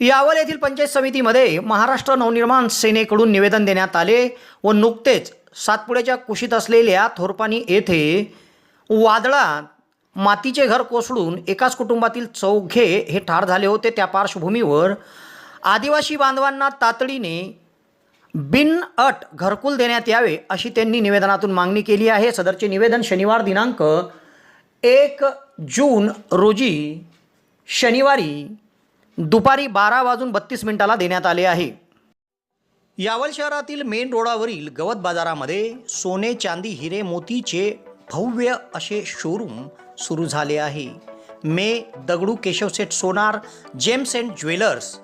यावल येथील पंचायत समितीमध्ये महाराष्ट्र नवनिर्माण सेनेकडून निवेदन देण्यात आले व नुकतेच सातपुड्याच्या कुशीत असलेल्या थोरपानी येथे वादळात मातीचे घर कोसळून एकाच कुटुंबातील चौघे हे ठार झाले होते. त्या पार्श्वभूमीवर आदिवासी बांधवांना तातडीने बिन अट घरकुल देण्यात यावे अशी त्यांनी निवेदनातून मागणी केली आहे. सदरचे निवेदन शनिवार दिनांक एक जून रोजी शनिवारी दुपारी बारा वाजून बत्तीस मिनिटाला देण्यात आले आहे. यावल शहरातील मेन रोडावरील गवत बाजारामध्ये सोने चांदी हिरे मोतीचे भव्य असे शोरूम सुरू झाले आहे. मे Dagdu Keshavseth Sonar gems and jewellers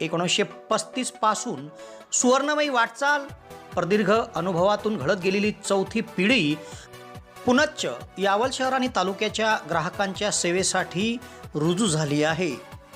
एकोणीसशे पस्तीसपासून सुवर्णमयी वाटचाल प्रदीर्घ अनुभवातून घडत गेलेली चौथी पिढी पुनच्च यावल शहर आणि तालुक्याच्या ग्राहकांच्या सेवेसाठी रुजू झाली आहे.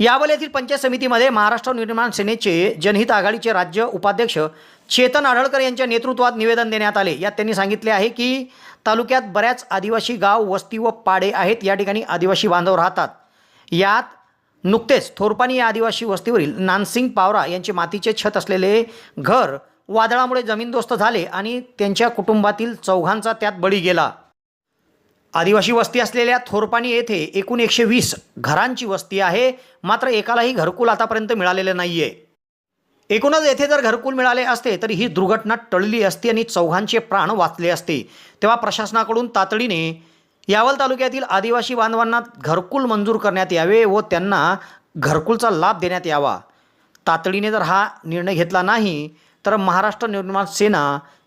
यावल येथील पंचायत समितीमध्ये महाराष्ट्र निर्माण सेनेचे जनहित आघाडीचे राज्य उपाध्यक्ष चेतन आढळकर यांच्या नेतृत्वात निवेदन देण्यात आले. यात त्यांनी सांगितले आहे की तालुक्यात बऱ्याच आदिवासी गाव वस्ती व पाडे आहेत. या ठिकाणी आदिवासी बांधव राहतात. यात नुकतेच थोरपानी या आदिवासी वस्तीवरील नानसिंग पावरा यांचे मातीचे छत असलेले घर वादळामुळे जमीनदोस्त झाले आणि त्यांच्या कुटुंबातील चौघांचा त्यात बळी गेला. आदिवासी वस्ती असलेल्या थोरपाणी येथे एकूण एकशे वीस घरांची वस्ती आहे. मात्र एकालाही घरकुल आतापर्यंत मिळालेलं नाही आहे एकूणच येथे जर घरकुल मिळाले असते तर ही दुर्घटना टळली असती आणि चौघांचे प्राण वाचले असते. तेव्हा प्रशासनाकडून तातडीने यावल तालुक्यातील आदिवासी बांधवांना घरकुल मंजूर करण्यात यावे व त्यांना घरकुलचा लाभ देण्यात यावा. तातडीने जर हा निर्णय घेतला नाही तर महाराष्ट्र निर्माण सेना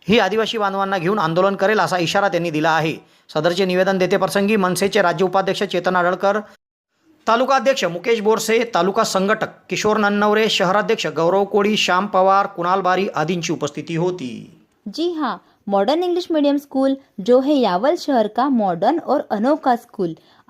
ही आदिवासी बांधवांना घेऊन आंदोलन करेल असा इशारा त्यांनी दिला आहे. सदरचे निवेदन देते प्रसंगी मनसेचे राज्य उपाध्यक्ष चेतन आडळकर तालुका अध्यक्ष मुकेश बोरसे तालुका संघटक किशोर नन्नवरे शहराध्यक्ष गौरव कोळी श्याम पवार कुणाल बारी आदींची उपस्थिती होती. जी हाँ मॉडर्न इंग्लिश मीडियम स्कूल जो है यावल शहर का मॉडर्न और अनोखा स्कूल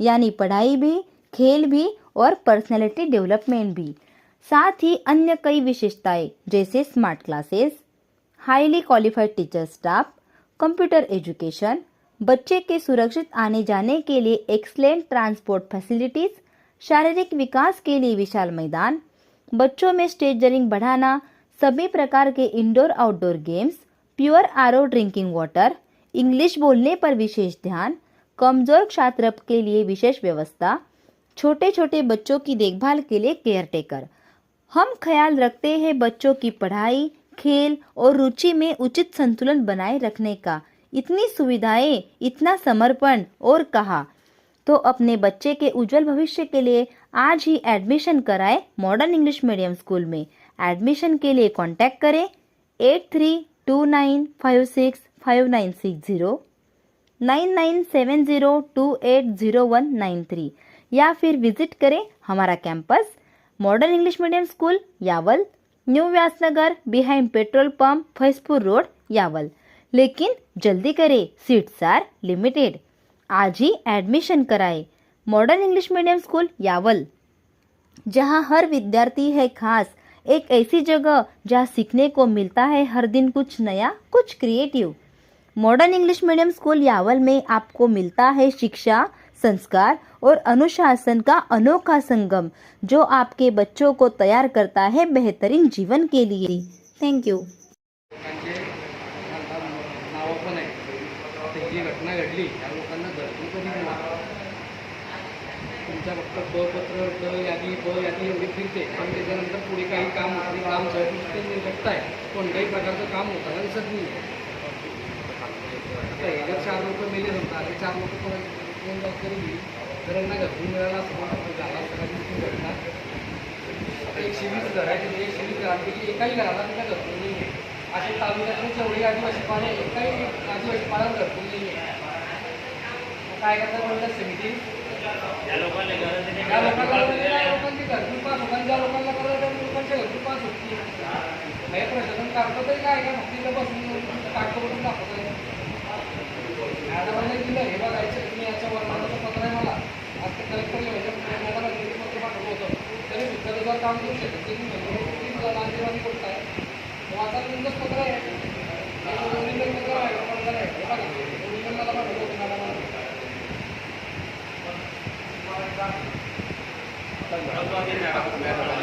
यानी पढ़ाई भी, खेल भी और पर्सनैलिटी डेवलपमेंट भी। साथ ही अन्य कई विशेषताएँ, जैसे smart classes highly qualified teacher staff computer education बच्चे के सुरक्षित आने जाने के लिए एक्सलेंट ट्रांसपोर्ट फैसिलिटीज़ शारीरिक विकास के लिए विशाल मैदान, बच्चों में स्टेज जरिंग बढ़ाना, सभी प्रकार के indoor outdoor games pure R drinking water English बोलने पर विशेष ध्यान कमज़ोर छात्र के लिए विशेष व्यवस्था छोटे छोटे बच्चों की देखभाल के लिए केयर टेकर हम ख्याल रखते हैं बच्चों की पढ़ाई, खेल और रुचि में उचित संतुलन बनाए रखने का। इतनी सुविधाएँ, इतना समर्पण और कहा तो अपने बच्चे के उज्जवल भविष्य के लिए आज ही एडमिशन कराएँ मॉडर्न इंग्लिश मीडियम स्कूल में। एडमिशन के लिए कांटेक्ट करें eight three two nine five six five nine six zero. Nine nine seven zero two eight zero one nine three या फिर विज़िट करें हमारा campus modern English medium school Yawal, new Vyasnagar, behind petrol pump Faizpur road, Yawal. लेकिन जल्दी करें, seats are limited. आज ही admission कराएँ modern English medium school Yawal, जहाँ हर विद्यार्थी है खास, एक ऐसी जगह जहाँ सीखने को मिलता है हर दिन कुछ नया, कुछ creative modern English medium school Yawal में आपको मिलता है शिक्षा, संस्कार और अनुशासन का अनोखा संगम, जो आपके बच्चों को तैयार करता है बेहतरीन जीवन के लिए। थैंक यू घटना घडली काम काम काम आता एकदा चार लोक मेले समजा ते चार लोक कोण तरी गेली. तर यांना घरकुल मिळाला असं झाला ती घटना आता एकशे वीस घर आहे तिथे एकशे वीस घरांपैकी एकाही घराला तिला घरकुल नाही आहे असे तालुक्यातले जेवढे आदिवासी पाडे एकाही आदिवासी पाड्याला घरकुल नाही आहे काय करतात म्हणतात समिती? त्या लोकांना त्या लोकांची पास होतात ज्या लोकांना आहे त्या लोकांच्या घरकुल पास होत नाही हे प्रशासन करतं तरी काय? काय फक्त बसून कागदपत्र दाखवत आहे मॅडमांनी दिलं हे बघायचं तुम्ही याच्या वर्णाचं पत्र आहे मला आज ते कलेक्टर किती पत्र पाठवलं होतं तरी काम करू शकत ते तुम्ही लांबीवादी करताय मग आता तुमचंच पत्र आहे ओरिजिनल पत्र आहे पत्र आहे हे बघा ओरिजिनल मला पाठवलं होतं मॅडमांना